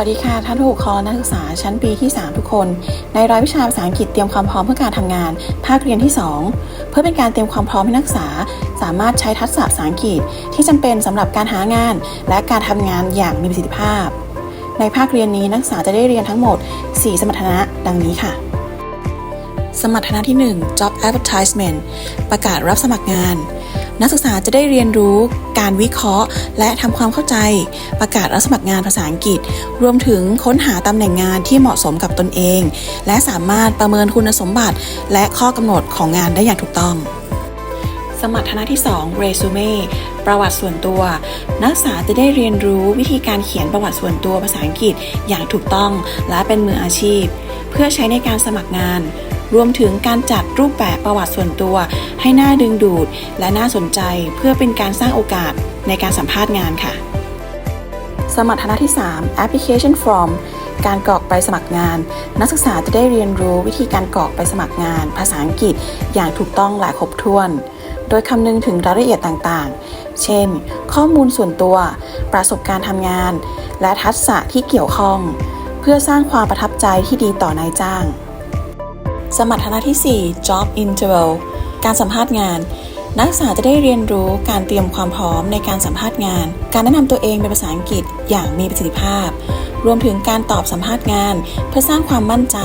วัสดีค่ะ ท่านผู้ปกครองนักศึกษาชั้นปีที่ 3 ทุกคน ในรายวิชาภาษาอังกฤษเตรียมความพร้อมเพื่อการทำงาน ภาคเรียนที่ 2 เพื่อเป็นการเตรียมความพร้อมให้นักศึกษา สามารถใช้ทักษะภาษาอังกฤษที่จำเป็นสำหรับการหางาน และการทำงานอย่างมีประสิทธิภาพ ในภาคเรียนนี้นักศึกษาจะได้เรียนทั้งหมด 4 สมรรถนะดังนี้ค่ะ สมรรถนะที่ 1 job advertisement ประกาศรับสมัครงาน นักศึกษาจะได้เรียนรู้การวิเคราะห์ และทำความเข้าใจประกาศรับสมัครงานภาษาอังกฤษ รวมถึงค้นหาตำแหน่งงานที่เหมาะสมกับตนเอง และสามารถประเมินคุณสมบัติ และข้อกำหนดของงานได้อย่างถูกต้องสมรรถนะที่2 resume ประวัติส่วนตัว นักศึกษาจะได้เรียนรู้วิธีการเขียนประวัติส่วนตัวภาษาอังกฤษอย่างถูกต้องและเป็นมืออาชีพ เพื่อใช้ในการสมัครงาน รวมถึงการจัดรูปแบบประวัติส่วนตัว ให้น่าดึงดูด และน่าสนใจเพื่อเป็นการสร้างโอกาสในการสัมภาษณ์งานค่ะ สมรรถนะที่ 3 application form การกรอกใบสมัครงาน นักศึกษาจะได้เรียนรู้วิธีการกรอกใบสมัครงาน ภาษาอังกฤษอย่างถูกต้องและครบถ้วน โดยคำนึงถึงรายละเอียดต่างๆ เช่น ข้อมูลส่วนตัว ประสบการณ์ทำงาน และทักษะที่เกี่ยวข้อง เพื่อสร้างความประทับใจที่ดีต่อนายจ้าง สมรรถนะที่ 4 job interview การสัมภาษณ์งาน นักศึกษาจะได้เรียนรู้การเตรียมความพร้อมในการสัมภาษณ์งาน การแนะนำตัวเองเป็นภาษาอังกฤษอย่างมีประสิทธิภาพ รวมถึงการตอบสัมภาษณ์งาน เพื่อสร้างความมั่นใจ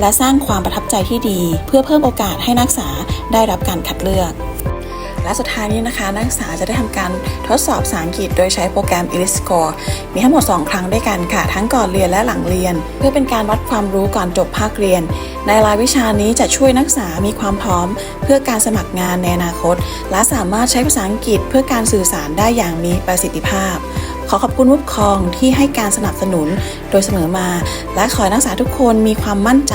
และสร้างความประทับใจที่ดี เพื่อเพิ่มโอกาสให้นักศึกษาได้รับการคัดเลือก และสุดท้ายนี้นะคะ นักศึกษาจะได้ทำการทดสอบภาษาอังกฤษ โดยใช้โปรแกรม e l i s c o r e มีทั้งหมด 2 ครั้งด้วยกันค่ะ ทั้งก่อนเรียนและหลังเรียน เพื่อเป็นการวัดความรู้ก่อนจบภาคเรียน ในรายวิชานี้จะช่วยนักศึกษามีความพร้อม เพื่อการสมัครงานในอนาคต และสามารถใช้ภาษาอังกฤษ เพื่อการสื่อสารได้อย่างมีประสิทธิภาพ ขอขอบคุณผู้ปกครองที่ให้การสนับสนุนโดยเสมอมา และขอให้นักศึกษาทุกคนมีความมั่นใจ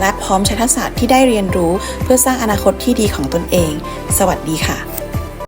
และพร้อมใช้ทักษะที่ได้เรียนรู้ เพื่อสร้างอนาคตที่ดีของตนเอง สวัสดีค่ะ